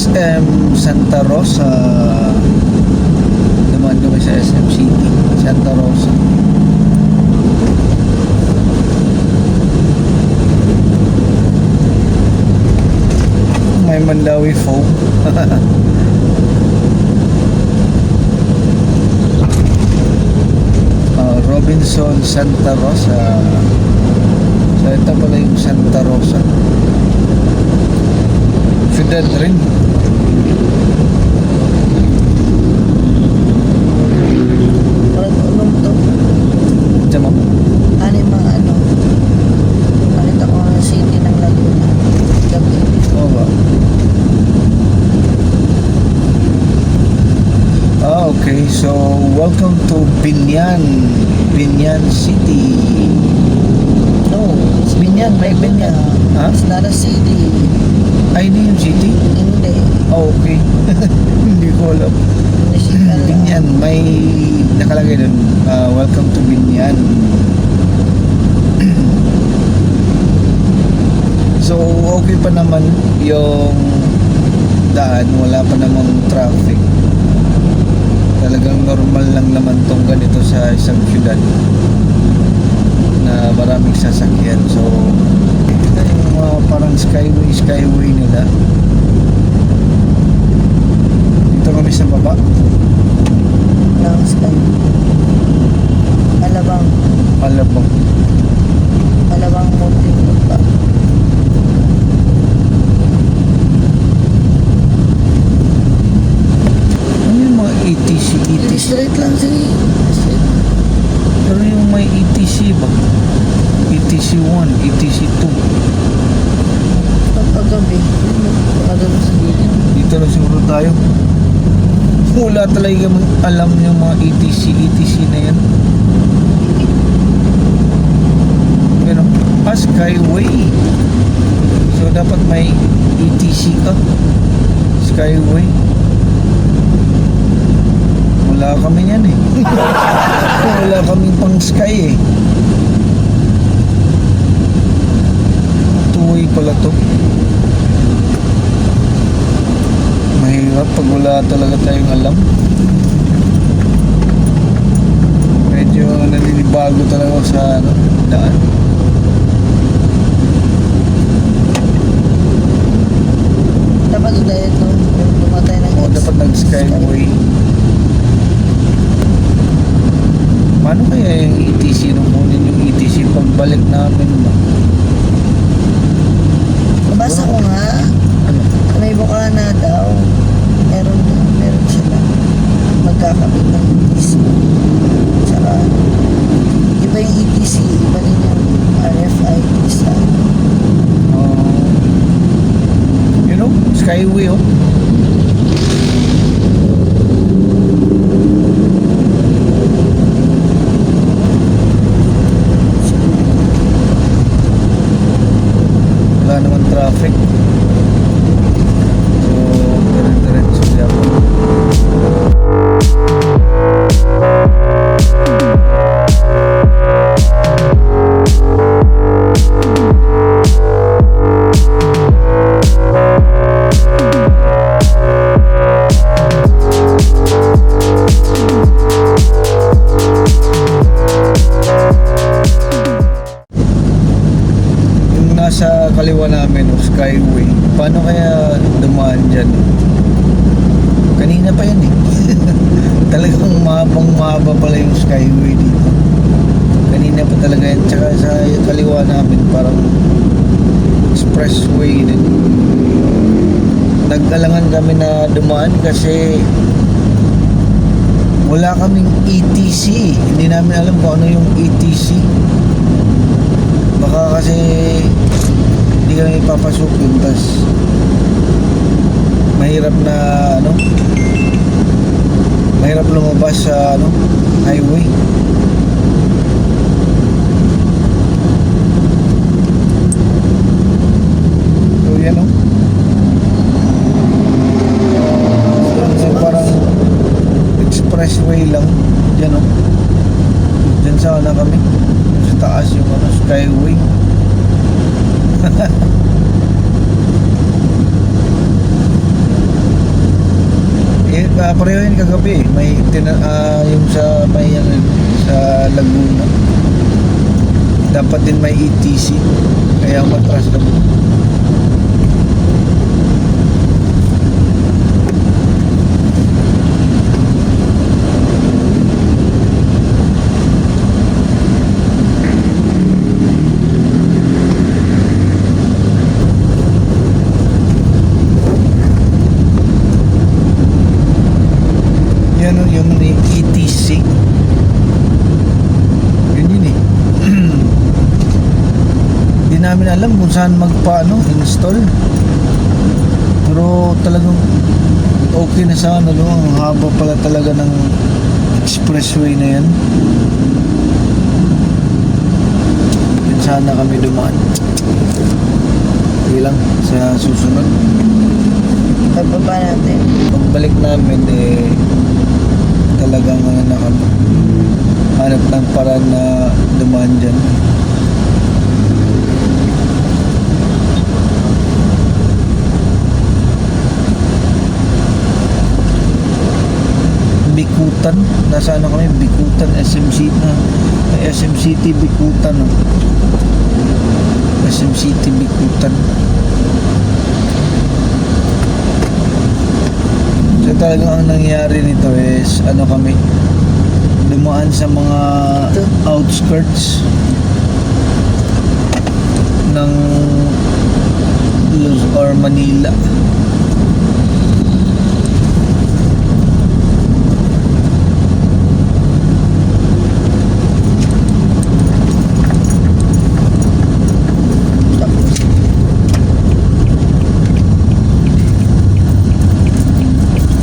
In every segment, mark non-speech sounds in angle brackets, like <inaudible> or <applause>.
SM Santa Rosa. Naman kami sa SM City, Santa Rosa. May Mandawi foam. <laughs> Ah, Robinson Santa Rosa. So ito pala yung Santa Rosa. Ciudad rin. Parang ulong to. Diyan mo. Ano yung mga ano? Nakita ko ang city ng Laguna. Gabi. Oo ba? Ah, okay. So, welcome to Binyan. Binyan City. No, it's Binyan, may Binyan. Ha? It's not a city. Ay, hindi yung city? Hindi. Oh, okay. <laughs> hindi ko alam. Binyan, may nakalagay doon. ah, welcome to Binyan. <clears throat> so, okay pa naman yung daan. Wala pa namang traffic. Talagang normal lang naman tong ganito sa isang syudad na maraming sasakyan. So, ito yung mga parang skyway, skyway nila. Dito kami sa baba. Lang sky. Alabang. Alabang. Alabang Muntinlupa. Ano yung mga ETC, ETC? Straight lang sige. Pero yung may ETC ba? ETC 1, ETC 2. Kapag gabi, baka doon sa gilid. Dito na siguro tayo. Wala talaga alam yung mga ETC, ETC na yan. Yan o. Ah, Skyway. So, dapat may ETC ka. Skyway. Wala kami yan eh. <laughs> Wala kami pang sky eh. Two-way pala to. Mahirap pag wala talaga tayong alam. Medyo naninibago talaga sa ano, daan. Dapat tayo ito. Lumatay ng O dapat nag-skyway. Paano kaya yung ETC nung kunin yung ETC pagbalik namin ba? Nabasa ko nga. Ano? May bukla na daw. Meron na. Meron sila. Magkakabit ng ETC. Tsaka, iba yung ETC. Iba rin yung RFID sa Uh, you know, skyway oh. Skyway, paano kaya dumaan dyan? Kanina pa yan eh. <laughs> Talagang mahabang mahaba pala yung Skyway dito. Kanina pa talaga yan. Tsaka sa kaliwa namin, parang expressway din. Nag-alangan kami na dumaan kasi wala kaming ETC. Hindi namin alam kung ano yung ETC. Baka kasi hindi kami papasok yun tas mahirap na ano? Mahirap lumabas sa ano highway. So yan o so, parang expressway lang. Dyan o dyan sana kami? Sa taas yung ano skyway uh, pareho yun kagabi eh. May tina, ah, yung sa may ano, sa Laguna. Dapat din may ETC. Kaya matras na. Yan o, yung ni ETC. Yun yun eh. Hindi namin alam kung saan magpaano, install. Pero talagang okay na sa ano, no? ang haba pala talaga ng expressway na yan. Yan sana kami dumaan. Sige lang, sa susunod. Pagbaba natin. pagbalik namin eh talagang ano na kami hanap ng paraan na dumaan dyan Bikutan nasa ano kami Bikutan SMC na SMCT Bikutan no? SMCT Bikutan So talagang ang nangyari nito is ano kami dumaan sa mga Ito. outskirts ng Luz or Manila. Tapos,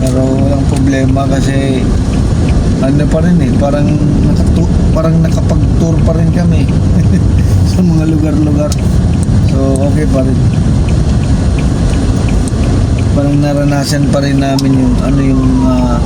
Pero problema kasi ano pa rin eh, parang nakatu parang nakapag-tour pa rin kami <laughs> sa mga lugar-lugar. So okay pa rin. Parang naranasan pa rin namin yung ano yung ah,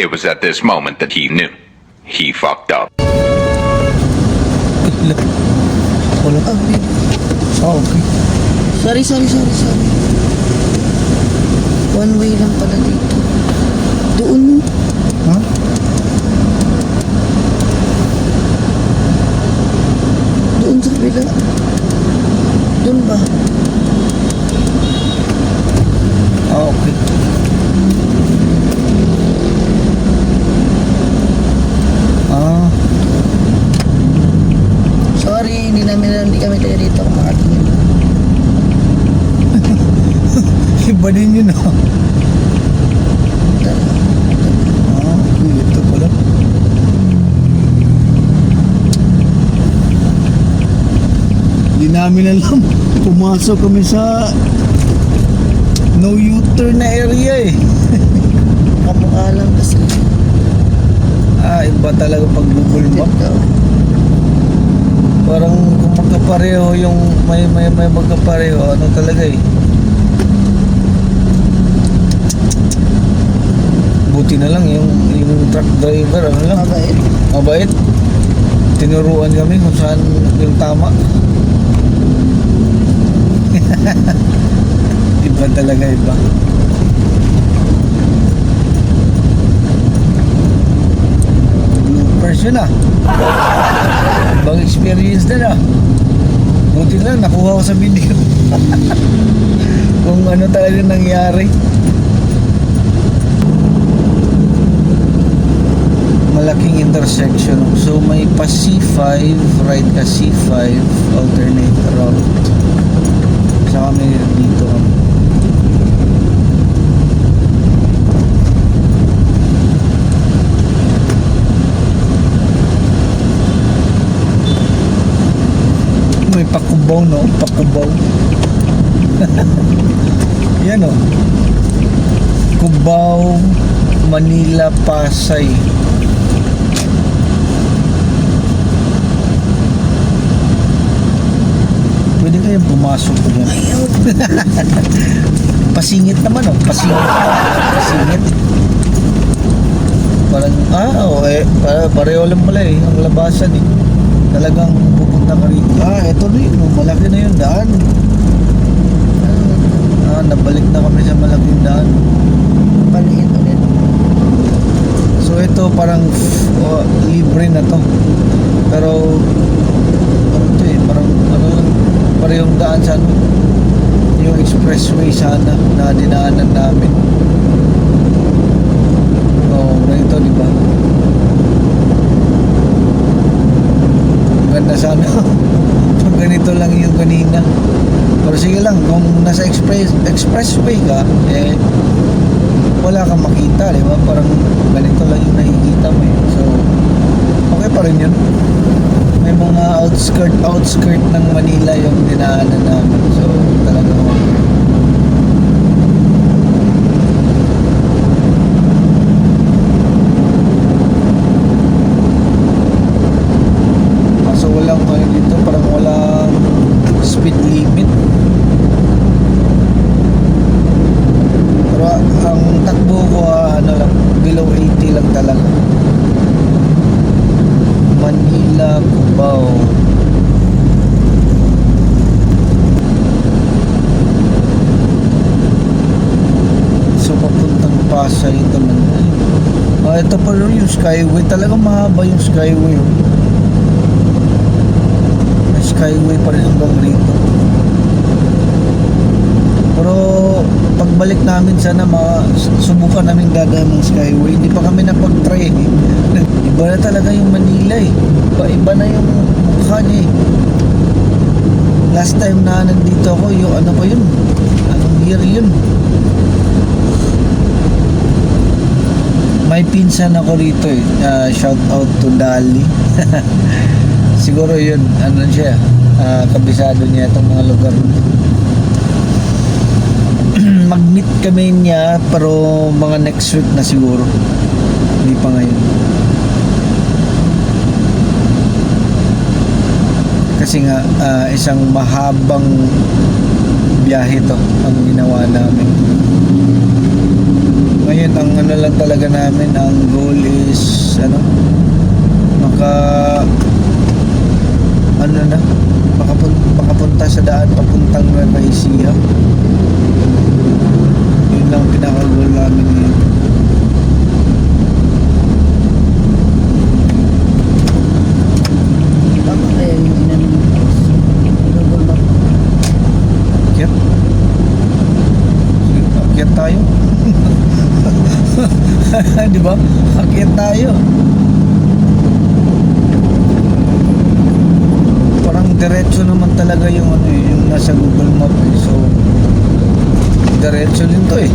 It was at this moment that he knew. He fucked up. Sorry, sorry, sorry, sorry. One way lang pala dito. Iba din yun ah. Hindi namin alam. Pumasok kami sa No U-turn na area eh. Kamukha lang kasi. Ah, iba talaga pag Google Map. Parang kung magkapareho yung may may may magkapareho, ano talaga eh. Buti na lang yung yung truck driver, ano lang, Mabait. mabait. Tinuruan kami kung saan yung tama. <laughs> iba talaga iba. Bloopers yun ah. Ibang experience na na. Buti na lang, nakuha ko sa video. <laughs> Kung ano talaga nangyari. Malaking intersection. So may pa C5, right ka C5, alternate route. Sa kami dito. May pakubaw no, pakubaw. <laughs> Yan o. Cubao, Manila, Pasay. Pwede kayang pumasok ko dyan. <laughs> Pasingit naman oh, pasingit. Pasingit. Parang, ah, oh, eh, para, pareho lang pala eh, ang labasan eh. Talagang pupunta ka rito. Ah, eto na yun, oh, malaki na yung daan. Ah, nabalik na kami sa malaking daan. Paliit ulit. So ito parang oh, libre na to. Pero ano to eh, parang ano lang, parehong daan sa ano, yung expressway sana na dinaanan namin. Oo, ganito di ba? Ganda sana. <laughs> Ganito lang yung kanina. Pero sige lang, kung nasa express expressway ka, eh, wala kang makita, di ba? Parang ganito lang yung nakikita mo eh. So, okay pa rin yun. May mga outskirt, outskirt ng Manila yung dinaanan namin. So, talagang okay. Kaso walang ano dito, parang walang speed limit. Pero ah, ang takbo ko ah, ano lang, below 80 lang talaga. Manila, Cubao. So papuntang Pasay ito man. Ah, ito pa rin yung Skyway. Talagang mahaba yung Skyway. Oh. May Skyway pa rin hanggang rito. Pero pagbalik namin sana subukan namin dadaan ng Skyway. Hindi pa kami napag-try eh. <laughs> Iba na talaga yung Manila eh. Iba, iba na yung mukha niya eh. Last time na nandito ako, yung ano pa yun? Anong year yun? May pinsan ako rito eh. Ah, shout out to Dali. <laughs> Siguro yun, ano siya, ah, kabisado niya itong mga lugar <clears throat> mag-meet kami niya pero mga next week na siguro hindi pa ngayon kasi nga ah, isang mahabang biyahe to ang ginawa namin ngayon ang ano lang talaga namin ang goal is ano maka ano na makapun, makapunta sa daan papuntang Nueva Ecija yun lang pinaka-goal namin ngayon. Tama kaya yung inano mo. Google Map. Akyat? Sige, akyat tayo. <laughs> Di ba? Akyat tayo. Parang diretso naman talaga yung ano eh, yung nasa Google Map eh. So, diretso din to eh.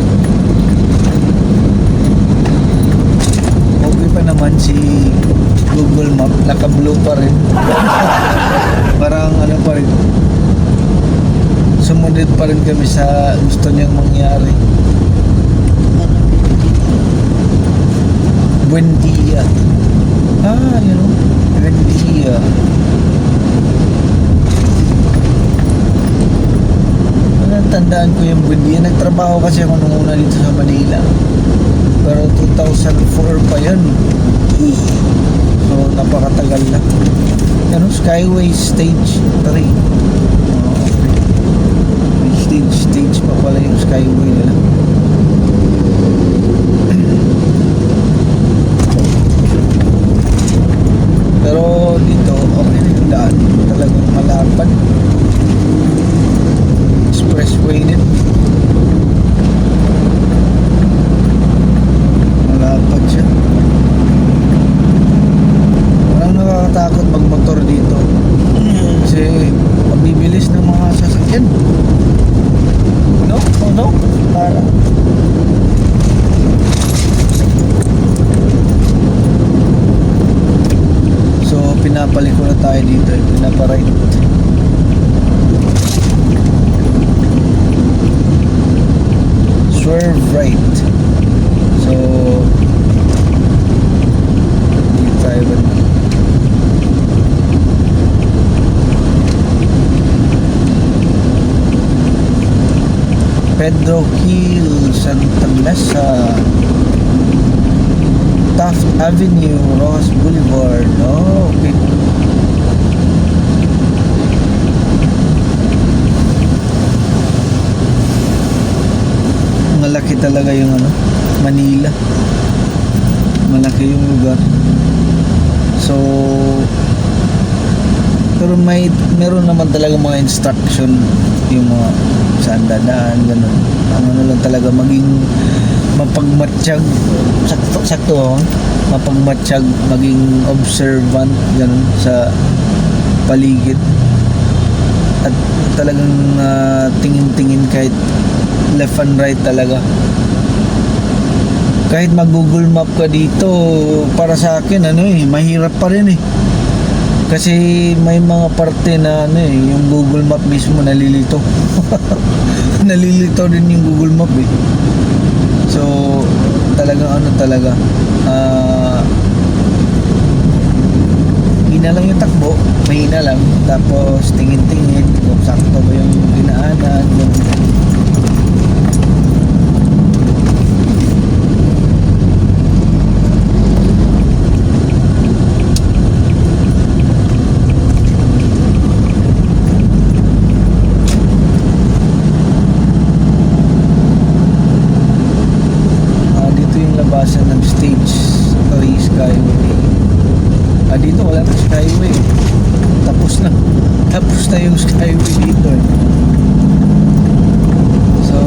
Okay pa naman si Google Map, naka-blue pa rin. <laughs> Parang ano pa rin. sumunod pa rin kami sa gusto niyang mangyari. Buendia. Ah, you know, Buendia. Tandaan ko yung Buendia. Nagtrabaho kasi ako nung una dito sa Manila. Pero 2004 pa yun. So, napakatagal na. Ano, Skyway Stage 3. Oh, okay. May stage, stage pa pala yung Skyway nila. Pero dito, okay na yung daan. Talagang malapad. Expressway din. Malapad siya. Parang nakakatakot magmotor dito. Kasi mabibilis ng mga sasakyan. No? Oh, no? Parang, So, pinapaliko na tayo dito. eh. Pinaparide. Swerve right. So, dito tayo ba Pedro Hill, Santa Mesa. Taft Avenue, Ross Boulevard. Oh, okay. Malaki talaga yung ano, Manila. Malaki yung lugar. So, pero may meron naman talaga mga instruction yung mga saan dadaan ganun ano lang talaga maging mapagmatsyag sakto sakto oh, mapagmatsyag maging observant ganun sa paligid at talagang ah, tingin-tingin kahit left and right talaga kahit mag Google Map ka dito para sa akin ano eh mahirap pa rin eh kasi may mga parte na ano eh, yung Google Map mismo nalilito. <laughs> nalilito din yung Google Map eh. So, talagang ano talaga, ah, hina lang yung takbo, mahina lang, tapos tingin-tingin kung sakto ba yung dinaanan, ganun. Ah, dito yung labasan ng stage 3 Skyway. Na Skyway. Tapos na. Tapos na yung Skyway dito eh. So,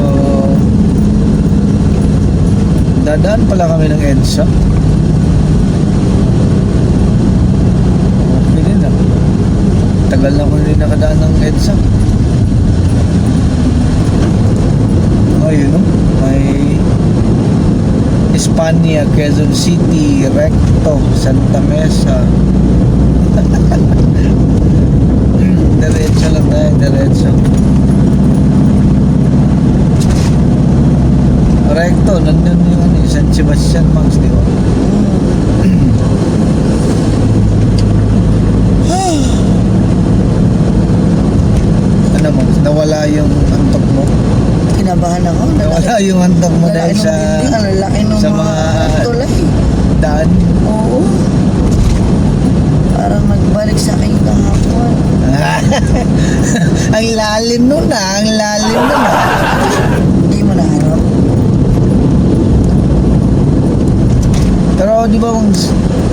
dadaan pala kami ng EDSA. Okay din ah. Tagal na ko rin nakadaan ng EDSA. Oh, yun know, may Espanya, Quezon City, Recto, Santa Mesa. Diretso lang tayo, diretso. Recto, nandun yung ano, San Sebastian Max, di ba? <sighs> ano mo, nawala yung antok mo? kinabahan ako. Nawala yung antok mo dahil sa Ang laki nung sa mga mga- tulay. daan. Oo. Parang nagbalik sa akin kahapon. <laughs> ang lalim nun ah, ang lalim nun ah. Hindi mo naharap. Pero di ba kung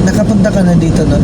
nakapunta ka na dito nun?